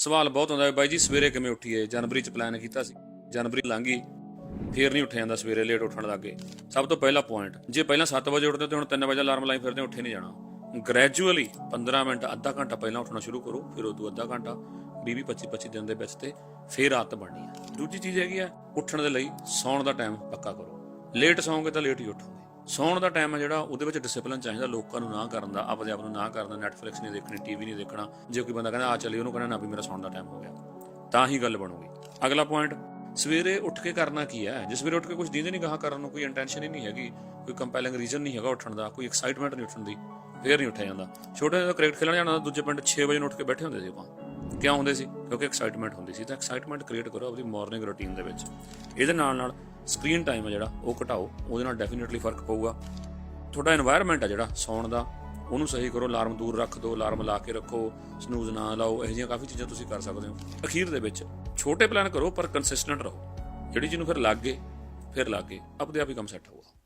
ਸਵਾਲ ਬਹੁਤ ਆਉਂਦਾ ਹੈ ਬਾਈ ਜੀ, ਸਵੇਰੇ ਕਿਵੇਂ ਉੱਠੀਏ? ਜਨਵਰੀ ਚ ਪਲਾਨ ਕੀਤਾ ਸੀ। ਜਨਵਰੀ ਲੰਘ ਗਈ, ਫੇਰ ਨਹੀਂ ਉੱਠਿਆ ਜਾਂਦਾ ਸਵੇਰੇ ਲੇਟ ਉੱਠਣ ਲੱਗੇ ਸਭ ਤੋਂ ਪਹਿਲਾ ਪੁਆਇੰਟ ਜੇ ਪਹਿਲਾਂ 7 ਵਜੇ ਉੱਠਦੇ ਤੇ ਹੁਣ 3 ਵਜੇ ਅਲਾਰਮ ਲਾਈ ਫਿਰਦੇ, ਉੱਠੇ ਨਹੀਂ ਜਾਣਾ। ਗ੍ਰੈਜੂਅਲੀ 15 ਮਿੰਟ, ਅੱਧਾ ਘੰਟਾ ਪਹਿਲਾਂ ਉੱਠਣਾ ਸ਼ੁਰੂ ਕਰੋ, ਫਿਰ ਉਦੋਂ ਅੱਧਾ ਘੰਟਾ 20 25 25 ਦਿਨ ਦੇ ਵਿੱਚ ਤੇ ਫੇਰ ਆਦਤ ਬਣਨੀ ਹੈ ਦੂਜੀ ਚੀਜ਼ ਹੈਗੀ ਆ, ਉੱਠਣ ਦੇ ਲਈ ਸੌਣ ਦਾ ਟਾਈਮ ਪੱਕਾ ਕਰੋ। ਲੇਟ ਸੌਂਗੇ ਤਾਂ ਲੇਟ ਹੀ ਉੱਠੋਗੇ। ਸੌਣ ਦਾ ਟਾਈਮ ਹੈ ਜਿਹੜਾ, ਉਹਦੇ ਵਿੱਚ ਡਿਸਪਲਿਨ ਚਾਹੀਦਾ ਲੋਕਾਂ ਨੂੰ ਨਾ ਕਰਨ ਦਾ, ਆਪਦੇ ਆਪ ਨੂੰ ਨਾ ਕਰਨ ਦਾ। ਨੈਟਫਲਿਕਸ ਨਹੀਂ ਦੇਖਣੀ ਟੀਵੀ ਨਹੀਂ ਦੇਖਣਾ। ਜੇ ਕੋਈ ਬੰਦਾ ਕਹਿੰਦਾ, ਆ ਚੱਲੀ ਉਹਨੂੰ ਕਹਿੰਦਾ, ਨਾ ਵੀ ਮੇਰਾ ਸੌਣ ਦਾ ਟਾਈਮ ਹੋ ਗਿਆ। ਤਾਂ ਹੀ ਗੱਲ ਬਣੂਗੀ। ਅਗਲਾ ਪੁਆਇੰਟ ਸਵੇਰੇ ਉੱਠ ਕੇ ਕਰਨਾ ਕੀ ਹੈ? ਜੇ ਸਵੇਰੇ ਉੱਠ ਕੇ ਕੁਝ ਦਿੰਦੇ ਨਹੀਂ ਗਾਹ ਕਰਨ ਨੂੰ, ਕੋਈ ਇੰਟੈਂਸ਼ਨ ਹੀ ਨਹੀਂ ਹੈਗੀ, ਕੋਈ ਕੰਪੈਲਿੰਗ ਰੀਜ਼ਨ ਨਹੀਂ ਹੈਗਾ ਉੱਠਣ ਦਾ, ਕੋਈ ਐਕਸਾਈਟਮੈਂਟ ਨਹੀਂ ਉੱਠਣ ਦੀ, ਫੇਰ ਨਹੀਂ ਉੱਠਿਆ ਜਾਂਦਾ। ਛੋਟੇ ਜਦੋਂ ਕ੍ਰਿਕਟ ਖੇਲਣ ਜਾਣਾ, ਦੂਜੇ ਪਿੰਡ 6 ਵਜੇ ਨੂੰ ਉੱਠ ਕੇ ਬੈਠੇ ਹੁੰਦੇ ਸੀ ਆਪਾਂ। ਕਿਉਂ ਹੁੰਦੇ ਸੀ? ਕਿਉਂਕਿ ਐਕਸਾਈਟਮੈਂਟ ਹੁੰਦੀ ਸੀ। ਤਾਂ ਐਕਸਾਈਟਮੈਂਟ ਕ੍ਰੀਏਟ ਕਰੋ ਆਪਣੀ ਮਾਰਨਿੰਗ ਰੁਟੀਨ ਦੇ ਵਿੱਚ। ਇਹਦੇ ਨਾਲ ਨਾਲ ਸਕਰੀਨ ਟਾਈਮ ਹੈ ਜਿਹੜਾ, ਉਹ ਘਟਾਓ, ਉਹਦੇ ਨਾਲ ਡੈਫੀਨਿਟਲੀ ਫ਼ਰਕ ਪਊਗਾ। ਤੁਹਾਡਾ এনवायरमेंट ਆ ਜਿਹੜਾ, ਸੌਣ ਦਾ, ਉਹਨੂੰ ਸਹੀ ਕਰੋ ਅਲਾਰਮ ਦੂਰ ਰੱਖ ਦਿਓ ਅਲਾਰਮ ਲਾ ਕੇ ਰੱਖੋ ਸਨੂਜ਼ ਨਾ ਲਾਓ, ਇਹੋ ਜਿਹੀਆਂ ਕਾਫੀ ਚੀਜ਼ਾਂ ਤੁਸੀਂ ਕਰ ਸਕਦੇ ਹੋ। ਅਖੀਰ ਦੇ ਵਿੱਚ, ਛੋਟੇ ਪਲਾਨ ਕਰੋ, ਪਰ ਕੰਸਿਸਟੈਂਟ ਰਹੋ। ਜਿਹੜੀ ਜਿਹਨੂੰ ਫਿਰ ਲੱਗ ਗਏ, ਫਿਰ ਲੱਗ ਗਏ, ਆਪਦੇ ਆਪ ਹੀ ਕੰਮ ਸੈੱਟ ਹੋਊਗਾ।